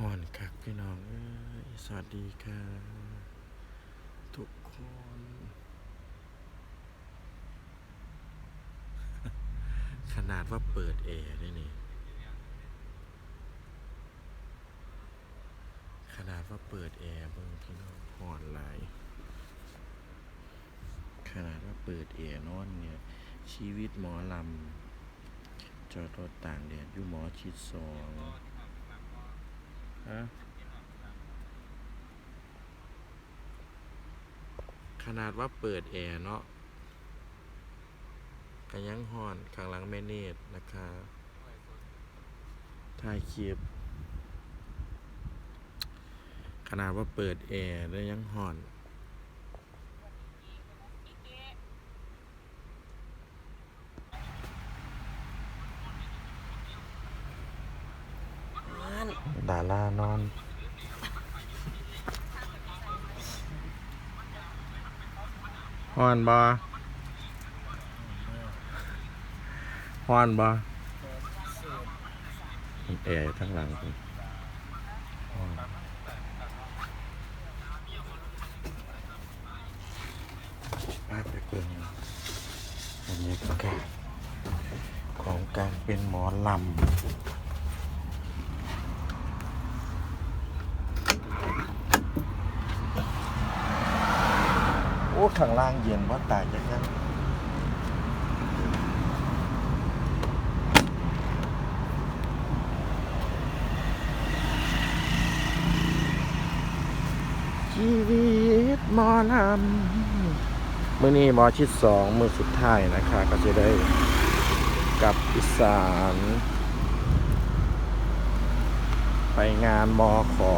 ห่อนคักพี่น้องเอ้ยสวัสดีค่ะ ทุกคน ขนาดว่าเปิดแอร์ได้นี่ ขนาดว่าเปิดแอร์เบิ่งพี่น้องห่อนหลขนาดว่าเปิดแอร์นอนเนี่ย ชีวิตหมอลำจอดรถต่างแดดอยู่หมอชิดสอง ขนาดว่าเปิดแอร์เนาะก็ยังห่อนข้างหลังแม่เนตรนะคะถ่ายคลิปขนาดว่าเปิดแอร์แล้วยังห่อน ดารานอน ฮอนบอฮอนบอแอร์ทั้งหลังพุ่นฮ้อนพาไปเบิ่งบรรยากาศของการเป็นหมอลำ ข้างล่างเย็นว่าตายจังยังชีวิตมอลำมือนี้มอชิดสองมือสุดท้ายนะคะก็จะได้กับอีสาน ไปงานมอขอ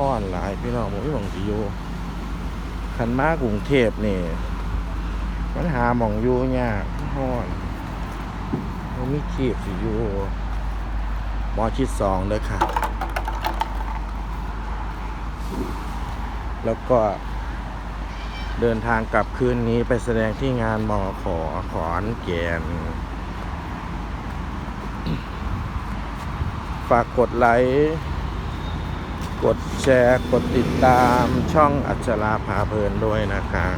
พ่อนหลายพี่น้องผมพี่หมองสิอยู่คันมากรุงเทพนี่มันหาหมองอยู่ยากพ่อนมันมีเทีบสิอยู่มอชิดสองเด้อค่ะ แล้วก็เดินทางกลับคืนนี้ไปแสดงที่งานมอขอขอนแก่นฝากกดไลค์ กดแชร์กดติดตามช่องอัจฉราพาเพลินด้วยนะคะ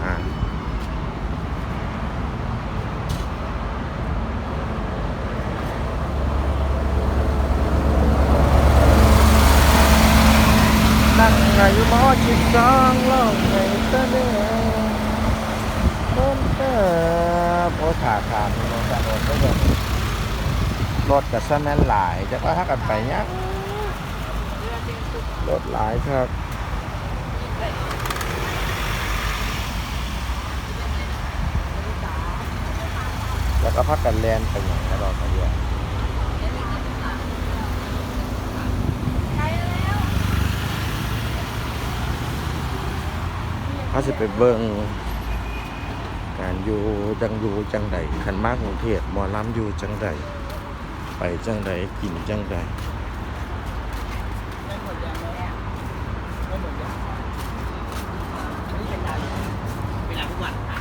นั่งไงหมอชิดสองล่องไงตะเน่ต้นเตอโอ้ขาขามรถรถก็แบบรถกับซะแม่นหลายจะว่าถ้ากันไปเนี้ย รถหลายครับแล้วก็พักกันแลนไปอย่างกระดอกกระเดียเขาสิไปเบิ่งการอยู่จังอยู่จังใดขันมากกรุงเทพหมอลำอยู่จังใดไปจังใดกินจังใด ไม่หมดยังเลยอะไม่หมดยังอันนี้เป็นร้านเป็นร้านทุกวันค่ะ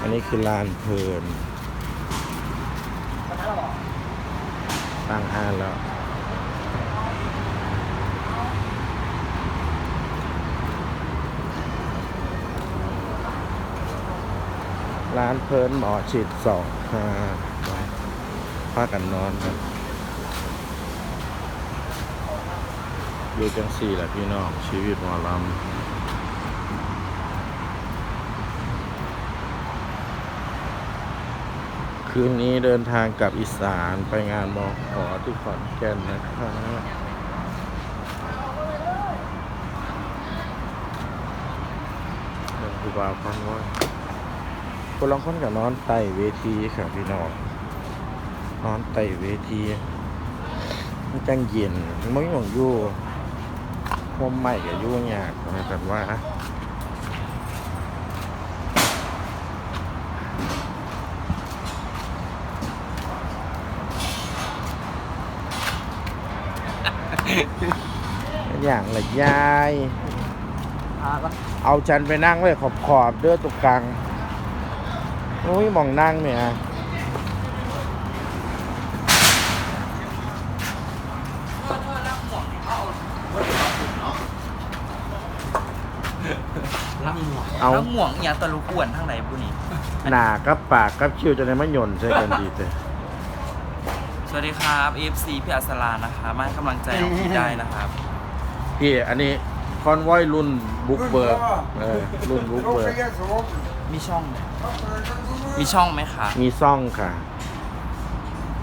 อั นี้คือลานเพลินตั้งห้าแล้วร้านเพลินหมอฉีดสองห้าพากันนอนครับอยู่จังสี่แหละพี่น้องชีวิตหมอลำ คืนนี้เดินทางกลับอีสานไปงานมอขอที่ขอนแก่นนะครับดินครูบาพันว่าคนลองคนกับนอนไต่เวทีค่ะพี่น้องนอนไต่เวทีมันจังเย็นมันไม่หวงยู่พมใหม่กับยู่ยากนะแต่ว่า อย่างละยาย เอาฉันไปนั่งเลยขอบขอบเด้อตรงกลางอุ้ยมองนั่งเนี่ยล่ำหมวงเอา ล่หมวงอย่างตะลุกวนทั้งไหนผู้นี้ หนากับปากกับคิ้วจะในไม่หย่นใช่กันดีเลยสวัสดีครับ AFC พี่อัสรานะคะ มาให้กำลังใจน้องพีได้นะครับ พี่อันนี้คอนวอยรุ่นบุกเบิร์กเออรุ่นบุกเบิร์กมีช่องไหมมีช่องไหมคะมีซ่องค่ะ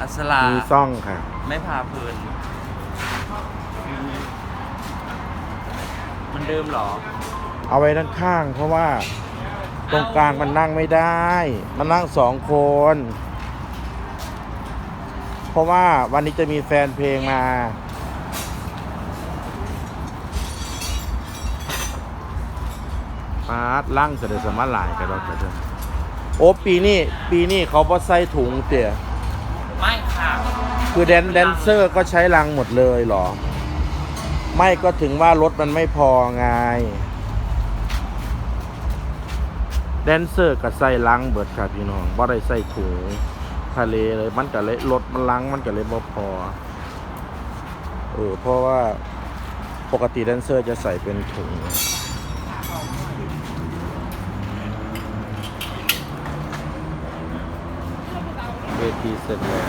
อัศรามีซ่องค่ะ ไม่พาเพลินมันเดิมเหรอ เอาไว้ด้านข้างเพราะว่า ตรงกลางมันนั่งไม่ได้ มันนั่งสองคน เพราะว่าวันนี้จะมีแฟนเพลงมา ปาดลั่งเสด็จสมาหลายกันเราจะเดินโอ้ปีนี้ปีนี้เขาบ่ใส่ถุงเตี่ยไม่ค่ะคือแดนแดนเซอร์ก็ใช้ลังหมดเลยเหรอ ไม่ก็ถึงว่ารถมันไม่พอไง แดนเซอร์ก็ใส่ลังเบิดค่ะพี่น้องบ่ได้ใส่ถุงทะเลเลยมันก็เลยรถมันลังมันก็เลยบ่พอเออเพราะว่าปกติแดนเซอร์จะใส่เป็นถุง เวทีเสร็จแล้ว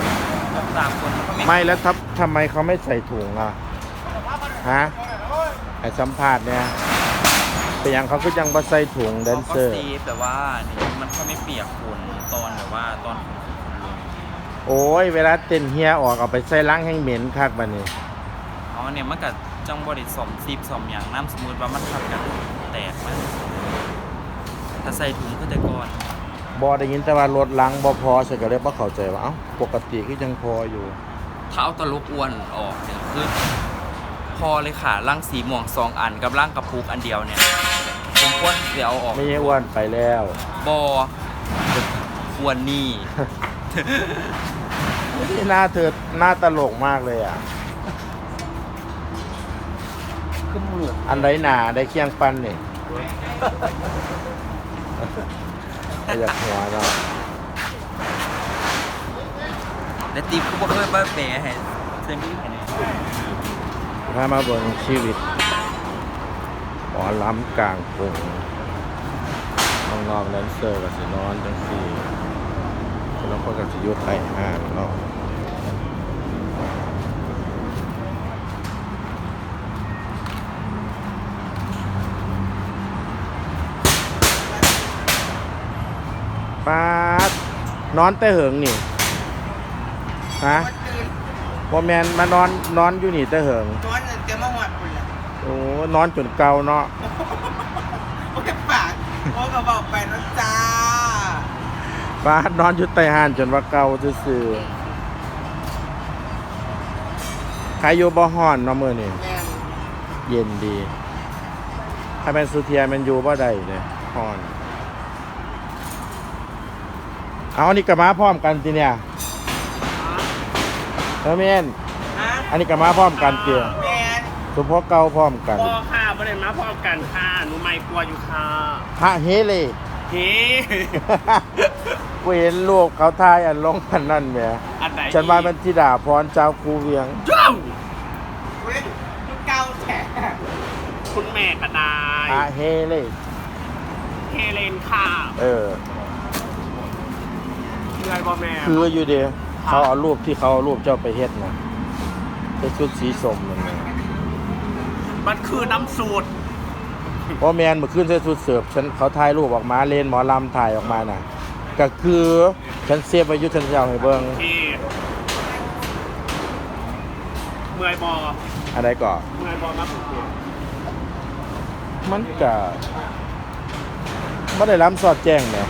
สามคนเขาไม่ไม่แล้วทับทำไมเขาไม่ใส่ถุงอะฮะไอสัมภาษณ์เนี่ยเป็นอย่างเขาก็ยังมาใส่ถุงแดนเขาเซก็อร์ ซีฟแต่ว่านี่มันก็ไม่เปียกฝนตอนแบบว่าตอนฝนลงโอ้ย เวลาเต้นเฮียออกเอาไปใส่ล้างแห้งเหม็นคักบันนี้ อ๋อเนี่ยมันกับจังบริสมซีบสมอย่างน้ำสมมุติว่ามันทับกันแตกมันถ้าใส่ถุงก็จะก่อน บอได้ยินแต่ว่ารถล้างบอพอใช่ก็เลยบ่เข้าใจว่าเอ้าปกติก็ยังพออยู่ถ้าเอาตะลุกอ้วนออกเนี่ยคือพอเลยค่ะร่างสีม่วงสองอันกับร่างกระปุกอันเดียวเนี่ยสมควรเดี๋ยวเอาออกไม่ใช่อ้วนไปแล้วบออ้วนนี่นี่ หน้าเธอหน้าตลกมากเลยอะขึ้นมืออันไรหนาได้เคียงปันนี่ อยากหัวเราะและตีกูบ่เคยมาแปรให้เซมี่ให้แน่พามาเบนชีวิตหมอล้ำกลางกรุงน้องๆแดนเซอร์กับสินอนจังสี่แล้วก็กับสิอยุทธไทยห้างเนาะปาด นอนแต่เหิงนี่ฮะบอแมนมานอนนอนอยู่นี่แต่เหิงนอนเตรียมมาหอดคุณละโอ้นอนจนเกาเนาะโอ้ยปากโอ้กระบอกไปนะจ้าฟ้านอนอยู่ใต้หานจนว่าเกาซื่อๆใครอยู่บ่ฮ้อนเนาะมื้อนี้แม่นเย็นดี ถ้าเป็นสุเทียมันอยู่บ่ได้เลยฮ้อน เอาอันนี้ก็มาพร้อมกันติเนี่ยเออแม่นฮะอันนี้ก็มาพร้อมกันเตียแม่นสุพอเก่าพร้อมกันพอค่ะประเด็นมาพร้อมกันค่ะหนูไม่กลัวอยู่ค่ะพระเฮเลย เฮ้ กูเห็นรูปเขาทายอันลงพันนั่นแหมอันไหนฉันว่ามันธิดาพรเจ้าครูเวียง เจ้าเว้ยลูกเก้าแฉะคุณแม่กระดาพระยเฮเลย เฮเลนค่ะ เออ เชื่อบ่แม่คืออยู่เดียเขาเอารูปที่เขาเอารูปเจ้าไปเฮ็ดนะเป็นชุดสีส้มนั่นนะมันคือน้ำสูตรเพราะแมนเมื่อคืนใส่ชุดเสิร์ฟฉันเขาถ่ายรูปออกมาเลนหมอลำถ่ายออกมาน่ะ ก็คือฉันเซฟไว้อยุฉันจะเอาให้เบิ่งเฮเมื่อยบออะไรก่อนเมื่อยบอมาสุดมันก็ไม่ได้ล้ำสอดแจ้งเนี่ย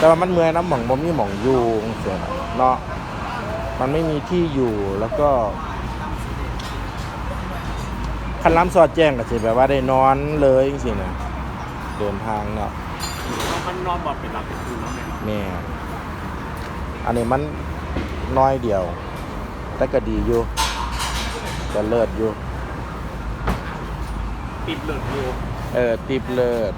แต่ว่ามันเมื่อยน้ำหม่องบ่มีหม่องอยู่เสียเนาะมันไม่มีที่อยู่แล้วก็คันล้ำสอดแจ้งก็สิแบบว่าได้นอนเลยจริงๆนะเดินทางเนาะๆมันนอนบอดเป็นหลับเป็นคืนแล้วแม่แม่อันนี้มันน้อยเดียว แต่ก็ดีอยู่จะเลิศอยู่ปิดเหลือดอยู่เออติบเลิศ